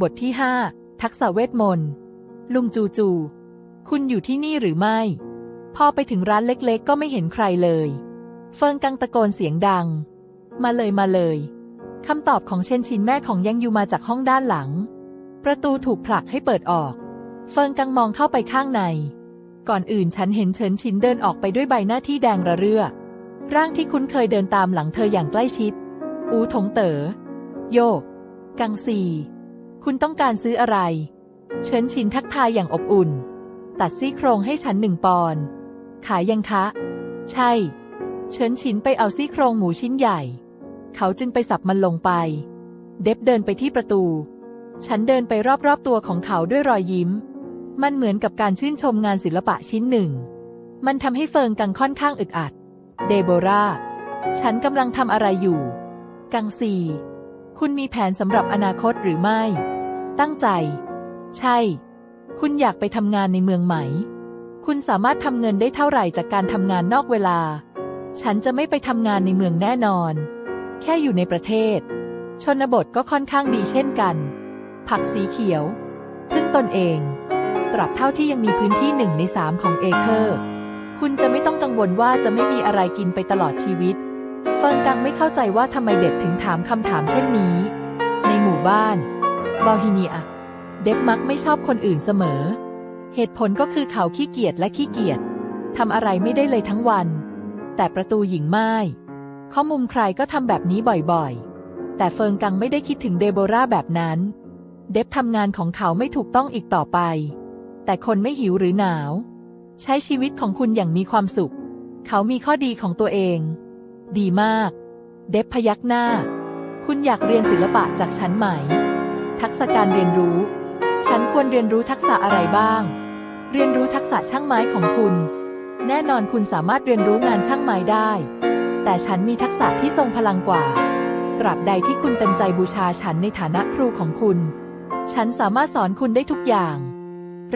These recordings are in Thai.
บทที่ห้าทักษะเวทมนต์ ลุงจูจู คุณอยู่ที่นี่หรือไม่ พอไปถึงร้านเล็กๆ ก็ไม่เห็นใครเลย เฟิงกังตะโกนเสียงดัง มาเลยมาเลย คำตอบของเชนชินแม่ของยังยูมาจากห้องด้านหลัง ประตูถูกผลักให้เปิดออก เฟิงกังมองเข้าไปข้างใน ก่อนอื่นฉันเห็นเฉินชินเดินออกไปด้วยใบหน้าที่แดงระเรื่อ ร่างที่คุ้นเคยเดินตามหลังเธออย่างใกล้ชิด อูถงเต๋อ โยก กังซี คุณต้องการซื้ออะไร เฉินชินทักทายอย่างอบอุ่น ตัดซี่โครงให้ฉันหนึ่งปอนด์ขายยังคะ ใช่ เฉินชินไปเอาซี่โครงหมูชิ้นใหญ่ เขาจึงไปสับมันลงไป เด็บเดินไปที่ประตู ฉันเดินไปรอบๆตัวของเขาด้วยรอยยิ้ม มันเหมือนกับการชื่นชมงานศิลปะชิ้นหนึ่ง มันทำให้เฟิงกังค่อนข้างอึดอัด เดโบราฉันกำลังทำอะไรอยู่ กังซี คุณมีแผนสำหรับอนาคตหรือไม่ ตั้งใจ ใช่ คุณอยากไปทำงานในเมืองไหม คุณสามารถทำเงินได้เท่าไหร่จากการทำงานนอกเวลา ฉันจะไม่ไปทำงานในเมืองแน่นอน แค่อยู่ในประเทศ ชนบทก็ค่อนข้างดีเช่นกัน ผักสีเขียว พึ่งตนเอง ตราบเท่าที่ยังมีพื้นที่หนึ่งในสามของเอเคอร์ คุณจะไม่ต้องกังวลว่าจะไม่มีอะไรกินไปตลอดชีวิต เฟิงกังไม่เข้าใจว่าทำไมเด็บถึงถามคำถามเช่นนี้ ในหมู่บ้านบอฮิเนีย เด็บมักไม่ชอบคนอื่นเสมอ เหตุผลก็คือเขาขี้เกียจและขี้เกียจทำอะไรไม่ได้เลยทั้งวัน แต่ประตูหญิงไม้ข้อมุมใครก็ทำแบบนี้บ่อยๆ แต่เฟิงกังไม่ได้คิดถึงเดโบราแบบนั้น เด็บทำงานของเขาไม่ถูกต้องอีกต่อไป แต่คนไม่หิวหรือหนาว ใช้ชีวิตของคุณอย่างมีความสุข เขามีข้อดีของตัวเอง ดีมาก เด็บพยักหน้า คุณอยากเรียนศิลปะจากฉันไหม ทักษะการเรียนรู้ ฉันควรเรียนรู้ทักษะอะไรบ้าง เรียนรู้ทักษะช่างไม้ของคุณ แน่นอนคุณสามารถเรียนรู้งานช่างไม้ได้ แต่ฉันมีทักษะที่ทรงพลังกว่า ตราบใดที่คุณเต็มใจบูชาฉันในฐานะครูของคุณ ฉันสามารถสอนคุณได้ทุกอย่าง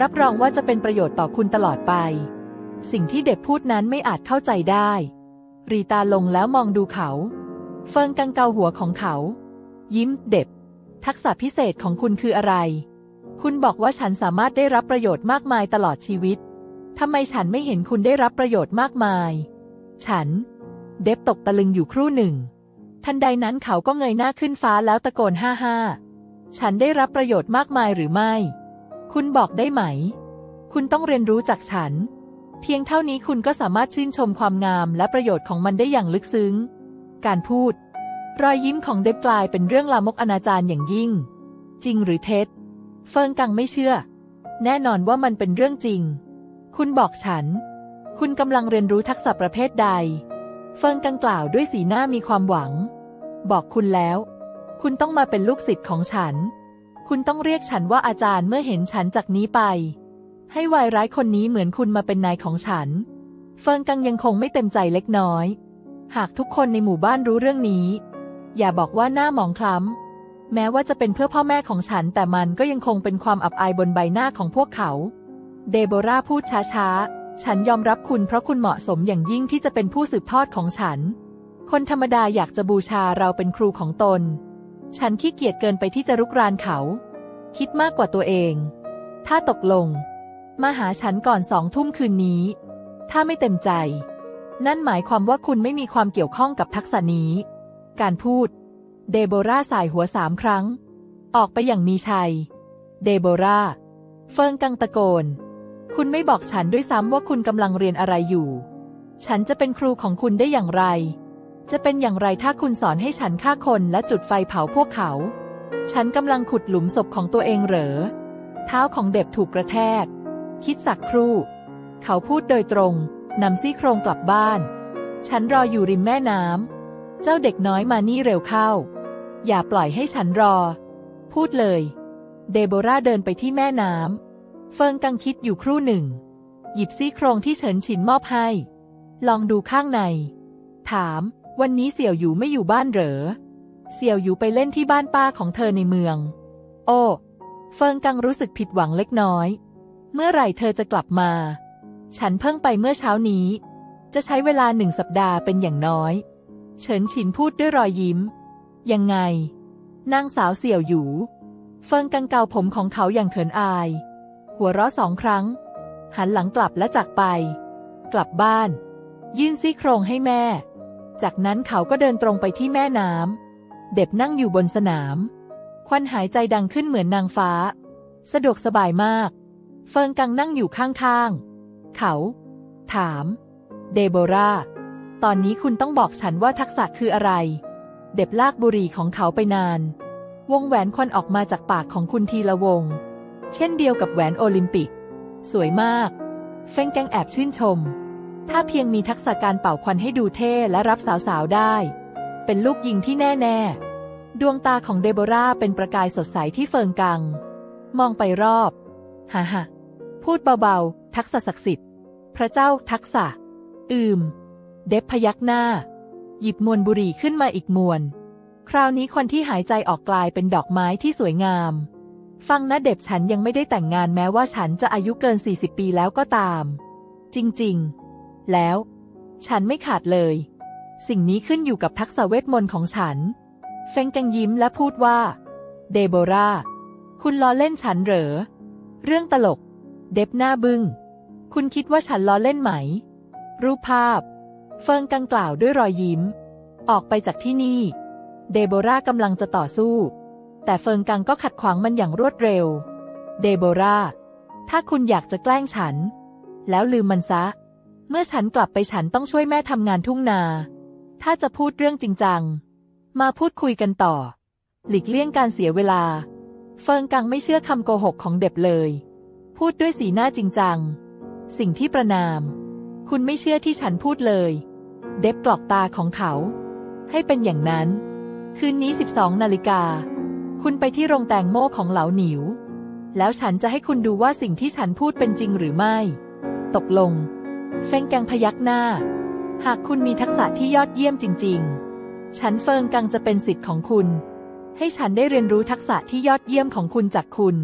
รับรองว่าจะเป็นประโยชน์ต่อคุณตลอดไป สิ่งที่เด็กพูดนั้นไม่อาจเข้าใจได้ รีตาลงแล้วมองดูเขา เฟิงกังเกาหัวของเขา ยิ้มเด็บ ทักษะพิเศษของคุณคืออะไร คุณบอกว่าฉันสามารถได้รับประโยชน์มากมายตลอดชีวิตทำไมฉันไม่เห็นคุณได้รับประโยชน์มากมาย ฉัน เด็บตกตะลึงอยู่ครู่หนึ่ง ทันใดนั้นเขาก็เงยหน้าขึ้นฟ้าแล้วตะโกนห้าห้าฉันได้รับประโยชน์มากมายหรือไม่ คุณบอกได้ไหม คุณต้องเรียนรู้จากฉัน เพียงเท่านี้คุณก็สามารถชื่นชมความงามและประโยชน์ของมันได้อย่างลึกซึ้ง การพูด รอยยิ้มของเด็บกลายเป็นเรื่องลามกอนาจารอย่างยิ่ง จริงหรือเท็จ เฟิงกังไม่เชื่อ แน่นอนว่ามันเป็นเรื่องจริง คุณบอกฉัน คุณกำลังเรียนรู้ทักษะประเภทใด เฟิงกังกล่าวด้วยสีหน้ามีความหวัง บอกคุณแล้ว คุณต้องมาเป็นลูกศิษย์ของฉัน คุณต้องเรียกฉันว่าอาจารย์เมื่อเห็นฉันจากนี้ไป ให้วายร้ายคนนี้เหมือนคุณมาเป็นนายของฉัน เฟิงกังยังคงไม่เต็มใจเล็กน้อย หากทุกคนในหมู่บ้านรู้เรื่องนี้ อย่าบอกว่าหน้าหมองคล้ำ แม้ว่าจะเป็นเพื่อพ่อแม่ของฉัน แต่มันก็ยังคงเป็นความอับอายบนใบหน้าของพวกเขา เดโบราพูดช้าๆ ฉันยอมรับคุณเพราะคุณเหมาะสมอย่างยิ่งที่จะเป็นผู้สืบทอดของฉัน คนธรรมดาอยากจะบูชาเราเป็นครูของตน ฉันขี้เกียจเกินไปที่จะรุกรานเขา คิดมากกว่าตัวเอง ถ้าตกลง มาหาฉันก่อนสองทุ่มคืนนี้ ถ้าไม่เต็มใจ นั่นหมายความว่าคุณไม่มีความเกี่ยวข้องกับทักษะนี้ การพูด เดโบราสายหัวสามครั้ง ออกไปอย่างมีชัย เดโบราเฟิงกังตะโกน คุณไม่บอกฉันด้วยซ้ำว่าคุณกำลังเรียนอะไรอยู่ ฉันจะเป็นครูของคุณได้อย่างไร จะเป็นอย่างไรถ้าคุณสอนให้ฉันฆ่าคนและจุดไฟเผาพวกเขา ฉันกำลังขุดหลุมศพของตัวเองเหรอ เท้าของเด็บถูกกระแทก คิดสักครู่ เขาพูดโดยตรงนำซี่โครงกลับบ้าน ฉันรออยู่ริมแม่น้ำเจ้าเด็กน้อยมานี่เร็วเข้า อย่าปล่อยให้ฉันรอ พูดเลย เดโบราเดินไปที่แม่น้ำเฟิงกังคิดอยู่ครู่หนึ่ง หยิบซี่โครงที่เฉินฉินมอบให้ ลองดูข้างใน ถาม วันนี้เสี่ยวอยู่ไม่อยู่บ้านเหรอ เสี่ยวอยู่ไปเล่นที่บ้านป้าของเธอในเมือง โอ้ เฟิงกังรู้สึกผิดหวังเล็กน้อย เมื่อไหร่เธอจะกลับมา ฉันเพิ่งไปเมื่อเช้านี้ จะใช้เวลาหนึ่งสัปดาห์เป็นอย่างน้อย เฉินฉินพูดด้วยรอยยิ้ม ยังไง นางสาวเสี่ยวอยู่เฟิงกังเกาผมของเขาอย่างเขินอาย หัวเราะสองครั้ง หันหลังกลับและจากไป กลับบ้าน ยื่นซี่โครงให้แม่ จากนั้นเขาก็เดินตรงไปที่แม่น้ำ เด็บนั่งอยู่บนสนาม ควันหายใจดังขึ้นเหมือนนางฟ้า สะดวกสบายมาก เฟิงกังนั่งอยู่ข้างๆ เขา ถาม เดโบราตอนนี้คุณต้องบอกฉันว่าทักษะคืออะไร เด็บลากบุหรี่ของเขาไปนาน วงแหวนควันออกมาจากปากของคุณทีละวง เช่นเดียวกับแหวนโอลิมปิก สวยมาก เฟงแกงแอบชื่นชม ถ้าเพียงมีทักษะการเป่าควันให้ดูเท่และรับสาวๆได้ เป็นลูกยิงที่แน่ๆ ดวงตาของเดโบราเป็นประกายสดใสที่เฟิงกัง มองไปรอบฮ่าฮ่า พูดเบาๆ ทักษะศักดิ์สิทธิ์ พระเจ้าทักษะ อืม เดฟพยักหน้า หยิบมวนบุหรี่ขึ้นมาอีกมวน คราวนี้คนที่หายใจออกกลายเป็นดอกไม้ที่สวยงาม ฟังนะเด็บฉันยังไม่ได้แต่งงานแม้ว่าฉันจะอายุเกิน 40 ปีแล้วก็ตาม จริงๆ แล้ว ฉันไม่ขาดเลย สิ่งนี้ขึ้นอยู่กับทักษะเวทมนต์ของฉัน เฟงกังยิ้มและพูดว่า เดโบราคุณล้อเล่นฉันเหรอ เรื่องตลก เดบหน้าบึง้ง คุณคิดว่าฉันล้อเล่นไหม รูปภาพ เฟิงกังกล่าวด้วยรอยยิ้ม ออกไปจากที่นี่ เดโบรากำลังจะต่อสู้ แต่เฟิงกังก็ขัดขวางมันอย่างรวดเร็ว เดโบราถ้าคุณอยากจะแกล้งฉัน แล้วลืมมันซะ เมื่อฉันกลับไปฉันต้องช่วยแม่ทำงานทุ่งนา ถ้าจะพูดเรื่องจริงจัง มาพูดคุยกันต่อ หลีกเลี่ยงการเสียเวลา เฟิงกังไม่เชื่อคำโกหกของเด็บเลย พูดด้วยสีหน้าจริงจัง สิ่งที่ประนาม คุณไม่เชื่อที่ฉันพูดเลย เด็บกรอกตาของเขา ให้เป็นอย่างนั้น คืนนี้ 12 นาฬิกา คุณไปที่โรงแตงโมของเหลาหนิว แล้วฉันจะให้คุณดูว่าสิ่งที่ฉันพูดเป็นจริงหรือไม่ ตกลง เฟงแกงพยักหน้า หากคุณมีทักษะที่ยอดเยี่ยมจริง ๆ ฉันเฟิงกังจะเป็นสิทธิ์ของคุณ ให้ฉันได้เรียนรู้ทักษะที่ยอดเยี่ยมของคุณจากคุณ